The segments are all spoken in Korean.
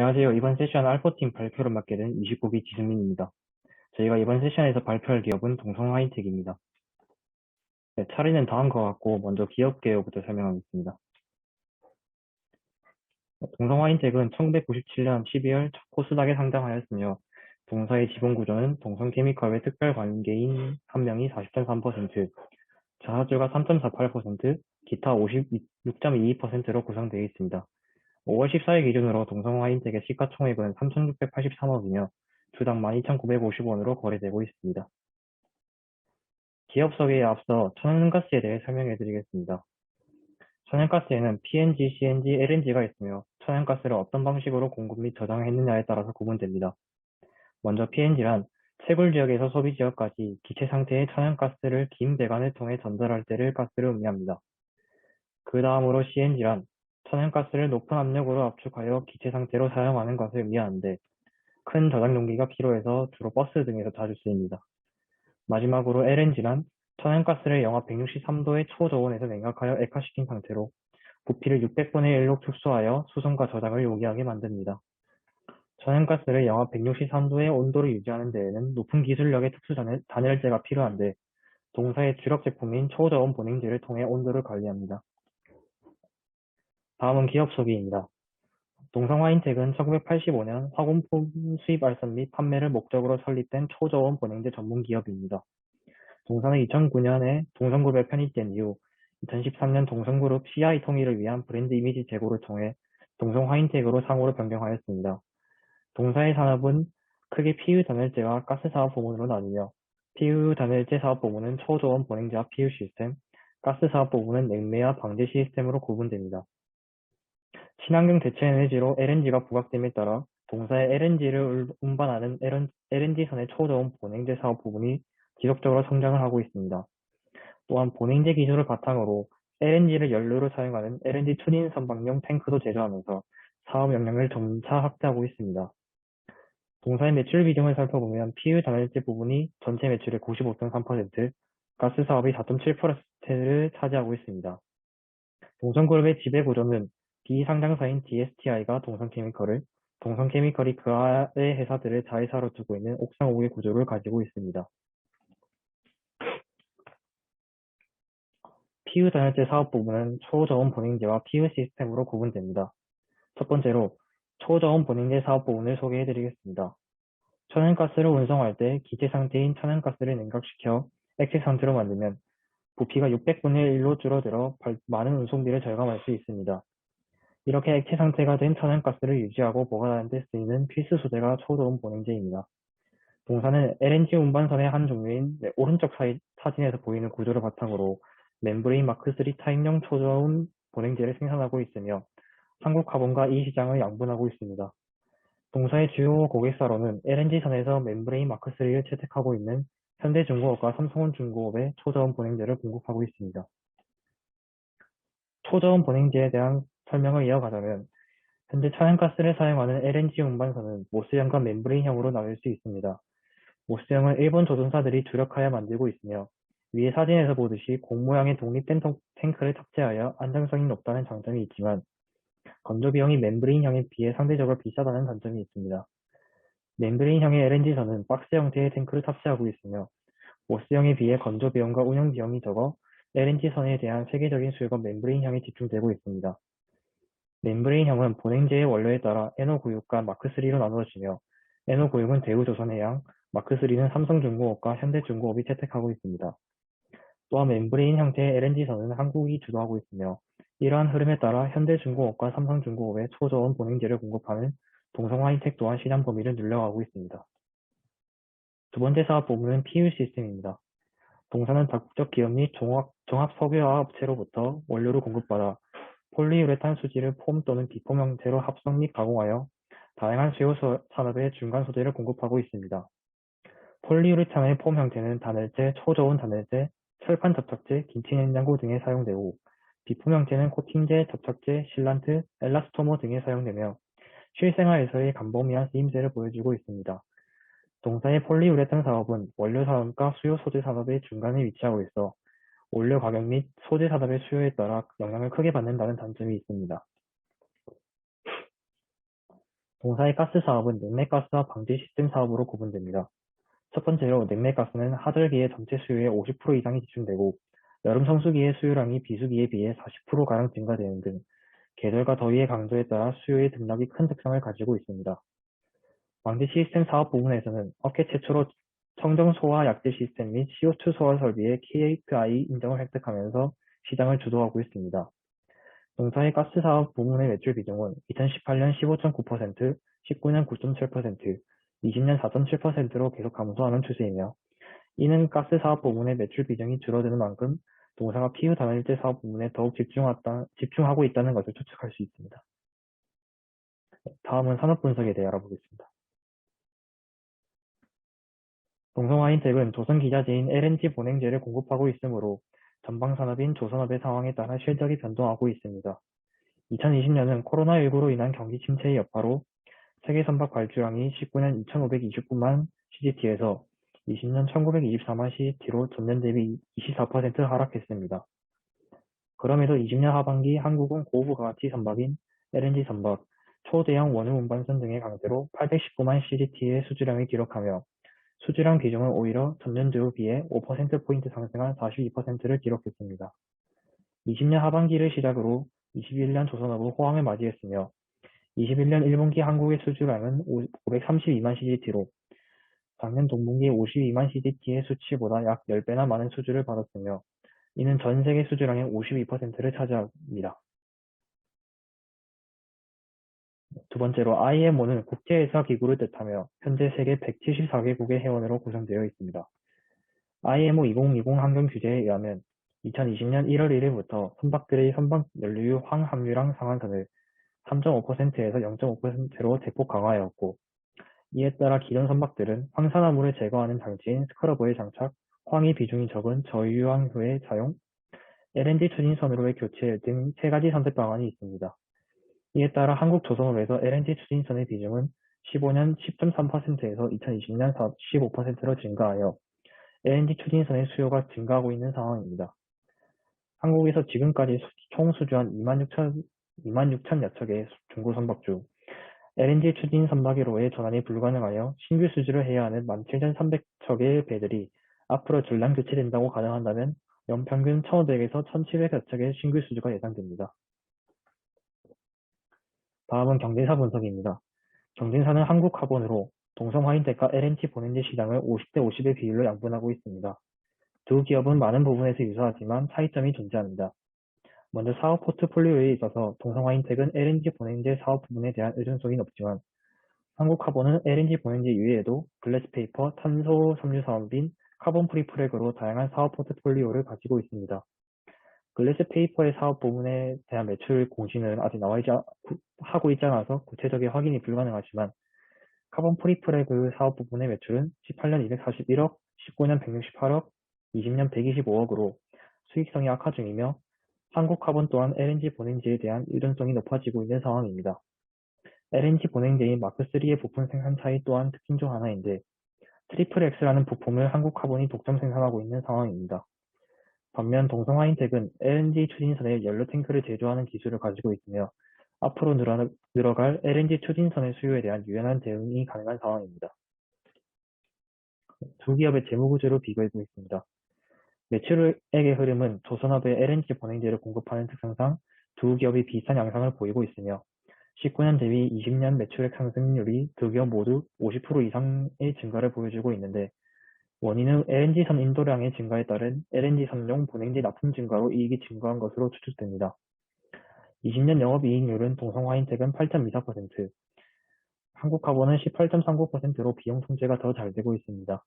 안녕하세요. 이번 세션 알포팀 발표를 맡게 된 29기 지승민입니다. 저희가 이번 세션에서 발표할 기업은 동성 하이텍입니다. 네, 차례는 다음과 같고 먼저 기업 개요부터 설명하겠습니다. 동성 하이텍은 1997년 12월 첫 코스닥에 상장하였으며 동사의 지분 구조는 동성 케미컬의 특별 관계인 한 명이 40.3%, 자사주가 3.48%, 기타 56.22%로 구성되어 있습니다. 5월 14일 기준으로 동성화인텍의 시가총액은 3,683억이며 주당 12,950원으로 거래되고 있습니다. 기업 소개에 앞서 천연가스에 대해 설명해 드리겠습니다. 천연가스에는 PNG, CNG, LNG가 있으며 천연가스를 어떤 방식으로 공급 및 저장했느냐에 따라서 구분됩니다. 먼저 PNG란 채굴 지역에서 소비 지역까지 기체 상태의 천연가스를 긴 배관을 통해 전달할 때를 가스를 의미합니다. 그 다음으로 CNG란 천연가스를 높은 압력으로 압축하여 기체 상태로 사용하는 것을 의미하는데 큰 저장 용기가 필요해서 주로 버스 등에서 자주 쓰입니다. 마지막으로 LNG란 천연가스를 영하 163도의 초저온에서 냉각하여 액화시킨 상태로 부피를 600분의 1로 축소하여 수송과 저장을 요기하게 만듭니다. 천연가스를 영하 163도의 온도를 유지하는 데에는 높은 기술력의 특수 단열재가 필요한데 동사의 주력 제품인 초저온 보냉제를 통해 온도를 관리합니다. 다음은 기업 소개입니다. 동성화인텍은 1985년 화공품 수입 알선 및 판매를 목적으로 설립된 초저온 보냉제 전문 기업입니다. 동사는 2009년에 동성그룹에 편입된 이후 2013년 동성그룹 CI 통일을 위한 브랜드 이미지 제고를 통해 동성화인텍으로 상호를 변경하였습니다. 동사의 산업은 크게 PU 단열재와 가스 사업 부문으로 나뉘며 PU 단열재 사업 부문은 초저온 보냉제와 PU 시스템, 가스 사업 부문은 냉매와 방제 시스템으로 구분됩니다. 친환경 대체 에너지로 LNG가 부각됨에 따라 동사의 LNG를 운반하는 LNG선의 초저온 보냉제 사업 부분이 지속적으로 성장을 하고 있습니다. 또한 보냉제 기술을 바탕으로 LNG를 연료로 사용하는 LNG 투닌 선박용 탱크도 제조하면서 사업 역량을 점차 확대하고 있습니다. 동사의 매출 비중을 살펴보면 PU 단열재 부분이 전체 매출의 95.3%, 가스 사업이 4.7%를 차지하고 있습니다. 동성그룹의 지배 구조는 비상장사인 DSTI가 동성케미컬을, 동성케미컬이 그 아래 회사들을 자회사로 두고 있는 옥상 5의 구조를 가지고 있습니다. PU 단열재 사업 부분은 초저온 보냉제와 PU 시스템으로 구분됩니다. 첫 번째로 초저온 보냉제 사업 부분을 소개해 드리겠습니다. 천연가스를 운송할 때 기체 상태인 천연가스를 냉각시켜 액체 상태로 만들면 부피가 600분의 1로 줄어들어 많은 운송비를 절감할 수 있습니다. 이렇게 액체 상태가 된 천연가스를 유지하고 보관하는 데 쓰이는 필수 소재가 초저온 보냉제입니다. 동사는 LNG 운반선의 한 종류인 네, 오른쪽 사진에서 보이는 구조를 바탕으로 멤브레인 마크3 타입용 초저온 보냉제를 생산하고 있으며 한국화본과 이 시장을 양분하고 있습니다. 동사의 주요 고객사로는 LNG선에서 멤브레인 마크3를 채택하고 있는 현대중공업과 삼성원중공업의 초저온 보냉제를 공급하고 있습니다. 초저온 보냉제에 대한 설명을 이어가자면 현재 천연가스를 사용하는 LNG 운반선은 모스형과 멤브레인형으로 나눌 수 있습니다. 모스형은 일본 조종사들이 주력하여 만들고 있으며 위에 사진에서 보듯이 공 모양의 독립된 탱크를 탑재하여 안정성이 높다는 장점이 있지만 건조 비용이 멤브레인형에 비해 상대적으로 비싸다는 단점이 있습니다. 멤브레인형의 LNG선은 박스 형태의 탱크를 탑재하고 있으며 모스형에 비해 건조 비용과 운영 비용이 적어 LNG선에 대한 세계적인 수요가 멤브레인형에 집중되고 있습니다. 멤브레인형은 보냉제의 원료에 따라 NO96과 마크3로 나누어지며 NO96은 대우조선해양, 마크3는 삼성중공업과 현대중공업이 채택하고 있습니다. 또한 멤브레인 형태의 LNG선은 한국이 주도하고 있으며 이러한 흐름에 따라 현대중공업과 삼성중공업의 초저온 보냉제를 공급하는 동성화이텍 또한 시장 범위를 늘려가고 있습니다. 두 번째 사업 부문은 PU 시스템입니다. 동사는 다국적 기업 및 종합, 종합 석유화학 업체로부터 원료를 공급받아 폴리우레탄 수지를 폼 또는 비폼 형태로 합성 및 가공하여 다양한 수요 산업의 중간 소재를 공급하고 있습니다. 폴리우레탄의 폼 형태는 단열재, 초저온 단열재, 철판 접착제, 김치 냉장고 등에 사용되고 비품 형태는 코팅제, 접착제, 실란트, 엘라스토머 등에 사용되며 실생활에서의 간범위한 쓰임새를 보여주고 있습니다. 동사의 폴리우레탄 사업은 원료 산업과 수요 소재 산업의 중간에 위치하고 있어 원료 가격 및 소재 산업의 수요에 따라 영향을 크게 받는다는 단점이 있습니다. 동사의 가스 사업은 냉매가스와 방지 시스템 사업으로 구분됩니다. 첫 번째로 냉매가스는 하절기의 전체 수요의 50% 이상이 집중되고 여름 성수기의 수요량이 비수기에 비해 40%가량 증가되는 등 계절과 더위의 강도에 따라 수요의 등락이 큰 특성을 가지고 있습니다. 방지 시스템 사업 부분에서는 업계 최초로 청정 소화 약제 시스템 및 CO2 소화 설비의 KPI 인정을 획득하면서 시장을 주도하고 있습니다. 동사의 가스 사업 부문의 매출 비중은 2018년 15.9%, 19년 9.7%, 20년 4.7%로 계속 감소하는 추세이며 이는 가스 사업 부문의 매출 비중이 줄어드는 만큼 동사가 피후 단일제 사업 부문에 더욱 집중하고 있다는 것을 추측할 수 있습니다. 다음은 산업 분석에 대해 알아보겠습니다. 동성화인텍은 조선 기자재인 LNG 본행제를 공급하고 있으므로 전방 산업인 조선업의 상황에 따라 실적이 변동하고 있습니다. 2020년은 코로나19로 인한 경기 침체의 여파로 세계 선박 발주량이 19년 2,529만 CGT에서 20년 1,924만 CGT로 전년 대비 24% 하락했습니다. 그럼에도 20년 하반기 한국은 고부 가치 선박인 LNG 선박, 초대형 원유 운반선 등의 강세로 819만 CGT의 수주량을 기록하며 수주량 비중은 오히려 전년도에 비해 5%포인트 상승한 42%를 기록했습니다. 20년 하반기를 시작으로 21년 조선업은 호황을 맞이했으며 21년 1분기 한국의 수주량은 532만 CGT로 작년 동분기 52만 CGT의 수치보다 약 10배나 많은 수주를 받았으며 이는 전 세계 수주량의 52%를 차지합니다. 두 번째로 IMO는 국제회사 기구를 뜻하며 현재 세계 174개국의 회원으로 구성되어 있습니다. IMO 2020 환경 규제에 의하면 2020년 1월 1일부터 선박들의 선박 연료유 황함유량 상한선을 3.5%에서 0.5%로 대폭 강화하였고 이에 따라 기존 선박들은 황산화물을 제거하는 장치인 스크러버의 장착, 황의 비중이 적은 저유황효의 사용, LNG 추진선으로의 교체 등 세 가지 선택 방안이 있습니다. 이에 따라 한국조선업에서 LNG 추진선의 비중은 15년 10.3%에서 2020년 15%로 증가하여 LNG 추진선의 수요가 증가하고 있는 상황입니다. 한국에서 지금까지 총 수주한 26,000, 26,000여 척의 중고 선박 중 LNG 추진 선박으로의 전환이 불가능하여 신규 수주를 해야 하는 17,300척의 배들이 앞으로 전량 교체된다고 가정한다면 연평균 1,500에서 1,700여 척의 신규 수주가 예상됩니다. 다음은 경쟁사 분석입니다. 경쟁사는 한국카본으로 동성화인텍과 LNG 본행제 시장을 50대 50의 비율로 양분하고 있습니다. 두 기업은 많은 부분에서 유사하지만 차이점이 존재합니다. 먼저 사업 포트폴리오에 있어서 동성화인텍은 LNG 본행제 사업 부분에 대한 의존성이 높지만 한국카본은 LNG 본행제 이외에도 글래스페이퍼, 탄소 섬유 사업인 카본 프리프렉으로 다양한 사업 포트폴리오를 가지고 있습니다. 글래스 페이퍼의 사업 부분에 대한 매출 공시는 아직 나와 있지, 하고 있지 않아서 구체적인 확인이 불가능하지만 카본 프리프레그 사업 부분의 매출은 18년 241억, 19년 168억, 20년 125억으로 수익성이 악화 중이며 한국 카본 또한 LNG 본행제에 대한 의존성이 높아지고 있는 상황입니다. LNG 본행제인 마크3의 부품 생산 차이 또한 특징 중 하나인데 트리플 X라는 부품을 한국 카본이 독점 생산하고 있는 상황입니다. 반면 동성화인텍은 LNG 추진선에 연료 탱크를 제조하는 기술을 가지고 있으며 앞으로 늘어, 늘어갈 LNG 추진선의 수요에 대한 유연한 대응이 가능한 상황입니다. 두 기업의 재무 구조를 비교해 보겠습니다. 매출액의 흐름은 조선업의 LNG 본행제를 공급하는 특성상 두 기업이 비슷한 양상을 보이고 있으며 19년 대비 20년 매출액 상승률이 두 기업 모두 50% 이상의 증가를 보여주고 있는데 원인은 LNG선 인도량의 증가에 따른 LNG선용 본행지 납품 증가로 이익이 증가한 것으로 추측됩니다. 20년 영업이익률은 동성화인텍은 8.24%, 한국카본은 18.39%로 비용 통제가 더 잘 되고 있습니다.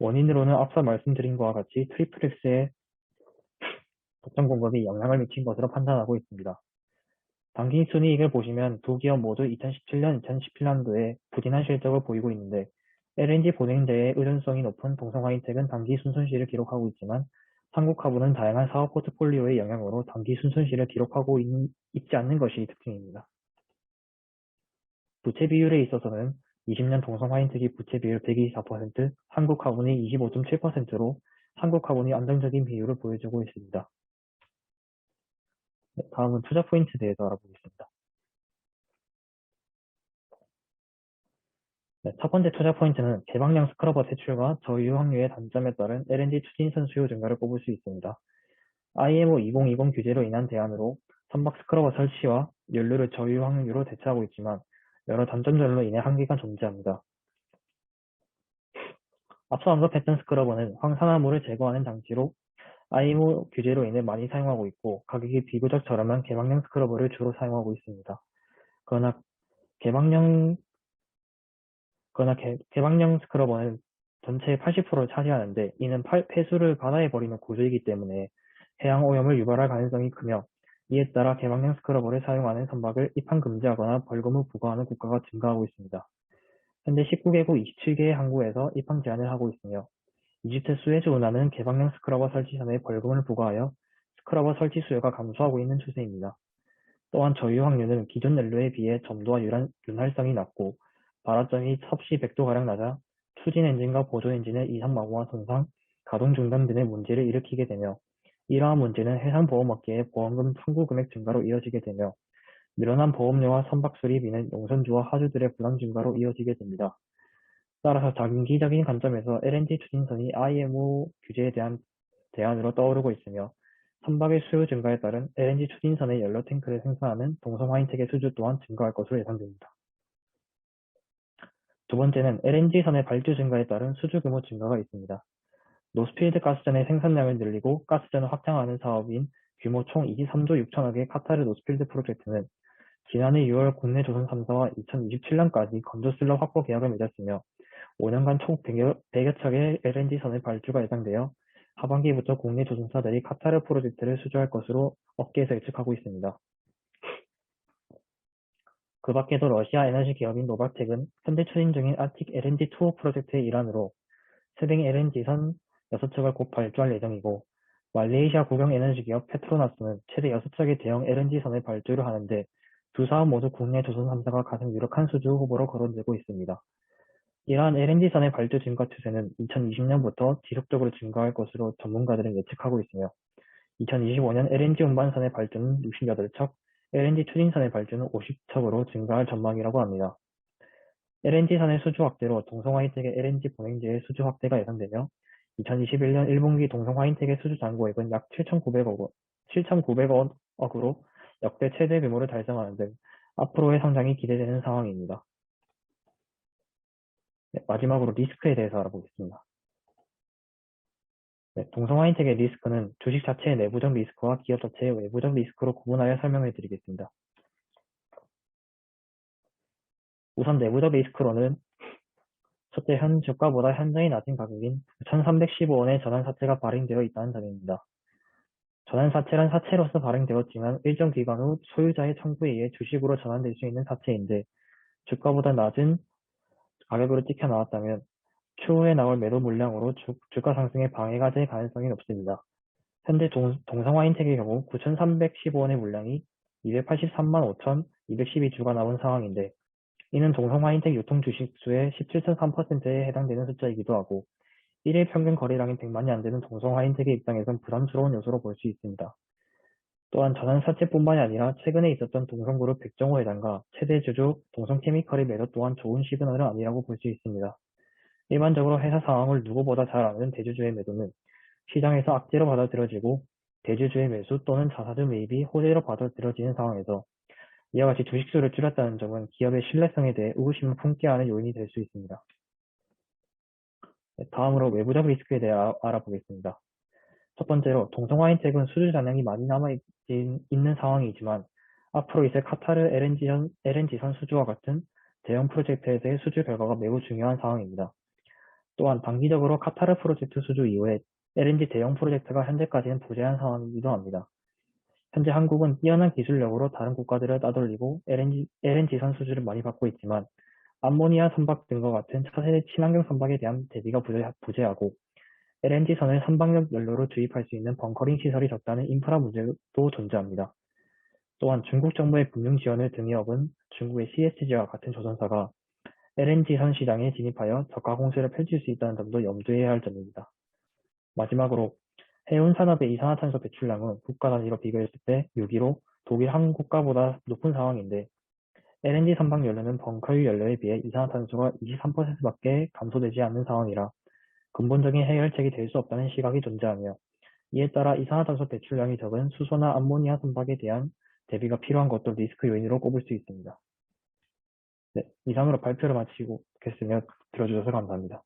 원인으로는 앞서 말씀드린 것과 같이 트리플렉스의 독점 공급이 영향을 미친 것으로 판단하고 있습니다. 단기 순이익을 보시면 두 기업 모두 2017년, 2017년도에 부진한 실적을 보이고 있는데 LNG 보냉제의 의존성이 높은 동성화 인텍은 단기 순손실을 기록하고 있지만 한국화분은 다양한 사업 포트폴리오의 영향으로 단기 순손실을 기록하고 있, 지 않는 것이 특징입니다. 부채 비율에 있어서는 20년 동성화 인텍이 부채 비율 124%, 한국화분이 25.7%로 한국화분이 안정적인 비율을 보여주고 있습니다. 네, 다음은 투자 포인트 대해서 알아보겠습니다. 네, 첫 번째 투자 포인트는 개방형 스크러버 퇴출과 저유효 확률의 단점에 따른 LNG 추진선 수요 증가를 꼽을 수 있습니다. IMO 2020 규제로 인한 대안으로 선박 스크러버 설치와 연료를 저유효 확률로 대체하고 있지만 여러 단점들로 인해 한계가 존재합니다. 앞서 언급했던 스크러버는 황산화물을 제거하는 장치로 IMO 규제로 인해 많이 사용하고 있고 가격이 비교적 저렴한 개방형 스크러버를 주로 사용하고 있습니다. 그러나 개방형 그러나 개, 개방형 스크러버는 전체의 80%를 차지하는데 이는 팔- 폐수를 바다에 버리는 구조이기 때문에 해양 오염을 유발할 가능성이 크며 이에 따라 개방형 스크러버를 사용하는 선박을 입항 금지하거나 벌금을 부과하는 국가가 증가하고 있습니다. 현재 19개국 27개의 항구에서 입항 제한을 하고 있으며 이집트 수에즈 운하는 개방형 스크러버 설치 전에 벌금을 부과하여 스크러버 설치 수요가 감소하고 있는 추세입니다. 또한 저유효 확률은 기존 연료에 비해 점도와 유란, 윤활성이 낮고 발화점이 섭씨 100도가량 낮아 추진 엔진과 보조 엔진의 이상 마모와 손상, 가동 중단 등의 문제를 일으키게 되며 이러한 문제는 해상 보험업계의 보험금 청구 금액 증가로 이어지게 되며 늘어난 보험료와 선박 수리비는 용선주와 하주들의 부담 증가로 이어지게 됩니다. 따라서 장기적인 관점에서 LNG 추진선이 IMO 규제에 대한 대안으로 떠오르고 있으며 선박의 수요 증가에 따른 LNG 추진선의 연료 탱크를 생산하는 동성 화인택의 수주 또한 증가할 것으로 예상됩니다. 두 번째는 LNG선의 발주 증가에 따른 수주 규모 증가가 있습니다. 노스필드 가스전의 생산량을 늘리고 가스전을 확장하는 사업인 규모 총 23조 6천억의 카타르 노스필드 프로젝트는 지난해 6월 국내 조선 3사와 2027년까지 건조슬러 확보 계약을 맺었으며 5년간 총 100여, 100여 척의 LNG선의 발주가 예상되어 하반기부터 국내 조선사들이 카타르 프로젝트를 수주할 것으로 업계에서 예측하고 있습니다. 그 밖에도 러시아 에너지 기업인 노바텍은 현재 추진 중인 아틱 LNG2 프로젝트의 일환으로 스링 LNG선 6척을 곧 발주할 예정이고 말레이시아 국영 에너지 기업 페트로나스는 최대 6척의 대형 LNG선을 발주를 하는데 두 사업 모두 국내 조선 3사가 가장 유력한 수주 후보로 거론되고 있습니다. 이러한 LNG선의 발주 증가 추세는 2020년부터 지속적으로 증가할 것으로 전문가들은 예측하고 있으며 2025년 LNG 운반선의 발주는 68척, LNG 추진선의 발주는 50척으로 증가할 전망이라고 합니다. LNG선의 수주 확대로 동성화인텍의 LNG 보냉지의 수주 확대가 예상되며 2021년 1분기 동성화인텍의 수주 잔고액은 약 7,900억 원, 7,900억으로 역대 최대 규모를 달성하는 등 앞으로의 성장이 기대되는 상황입니다. 네, 마지막으로 리스크에 대해서 알아보겠습니다. 네, 동성화인텍의 리스크는 주식 자체의 내부적 리스크와 기업 자체의 외부적 리스크로 구분하여 설명해 드리겠습니다. 우선 내부적 리스크로는 첫째 현 주가보다 현저히 낮은 가격인 9,315원의 전환 사채가 발행되어 있다는 점입니다. 전환 사채란 사채로서 발행되었지만 일정 기간 후 소유자의 청구에 의해 주식으로 전환될 수 있는 사채인데 주가보다 낮은 가격으로 찍혀 나왔다면 추후에 나올 매도 물량으로 주, 주가 상승에 방해가 될 가능성이 높습니다. 현재 동, 동성화인텍의 경우 9,315원의 물량이 283만 5,212주가 나온 상황인데 이는 동성화인텍 유통 주식수의 17.3%에 해당되는 숫자이기도 하고 1일 평균 거래량이 100만이 안 되는 동성화인텍의 입장에선 부담스러운 요소로 볼 수 있습니다. 또한 전환사채뿐만이 아니라 최근에 있었던 동성그룹 백정호 회장과 최대 주주 동성케미컬의 매도 또한 좋은 시그널은 아니라고 볼 수 있습니다. 일반적으로 회사 상황을 누구보다 잘 아는 대주주의 매도는 시장에서 악재로 받아들여지고 대주주의 매수 또는 자사주 매입이 호재로 받아들여지는 상황에서 이와 같이 주식 수를 줄였다는 점은 기업의 신뢰성에 대해 의구심을 품게 하는 요인이 될 수 있습니다. 네, 다음으로 외부적 리스크에 대해 아- 알아보겠습니다. 첫 번째로 동성화인텍은 수주 잔량이 많이 남아있는 상황이지만 앞으로 있을 카타르 LNG선, LNG선 수주와 같은 대형 프로젝트에서의 수주 결과가 매우 중요한 상황입니다. 또한 단기적으로 카타르 프로젝트 수주 이후에 LNG 대형 프로젝트가 현재까지는 부재한 상황이기도 합니다. 현재 한국은 뛰어난 기술력으로 다른 국가들을 따돌리고 LNG, LNG선 수주를 많이 받고 있지만 암모니아 선박 등과 같은 차세대 친환경 선박에 대한 대비가 부재, 부재하고 LNG선을 선박용 연료로 주입할 수 있는 벙커링 시설이 적다는 인프라 문제도 존재합니다. 또한 중국 정부의 금융 지원을 등에 업은 중국의 CSG와 같은 조선사가 LNG선 시장에 진입하여 저가 공세를 펼칠 수 있다는 점도 염두해야 할 점입니다. 마지막으로 해운 산업의 이산화탄소 배출량은 국가 단위로 비교했을 때 6위로 독일 한 국가보다 높은 상황인데 LNG 선박 연료는 벙커유 연료에 비해 이산화탄소가 23%밖에 감소되지 않는 상황이라 근본적인 해결책이 될 수 없다는 시각이 존재하며 이에 따라 이산화탄소 배출량이 적은 수소나 암모니아 선박에 대한 대비가 필요한 것도 리스크 요인으로 꼽을 수 있습니다. 네, 이상으로 발표를 마치고 겠으며 들어주셔서 감사합니다.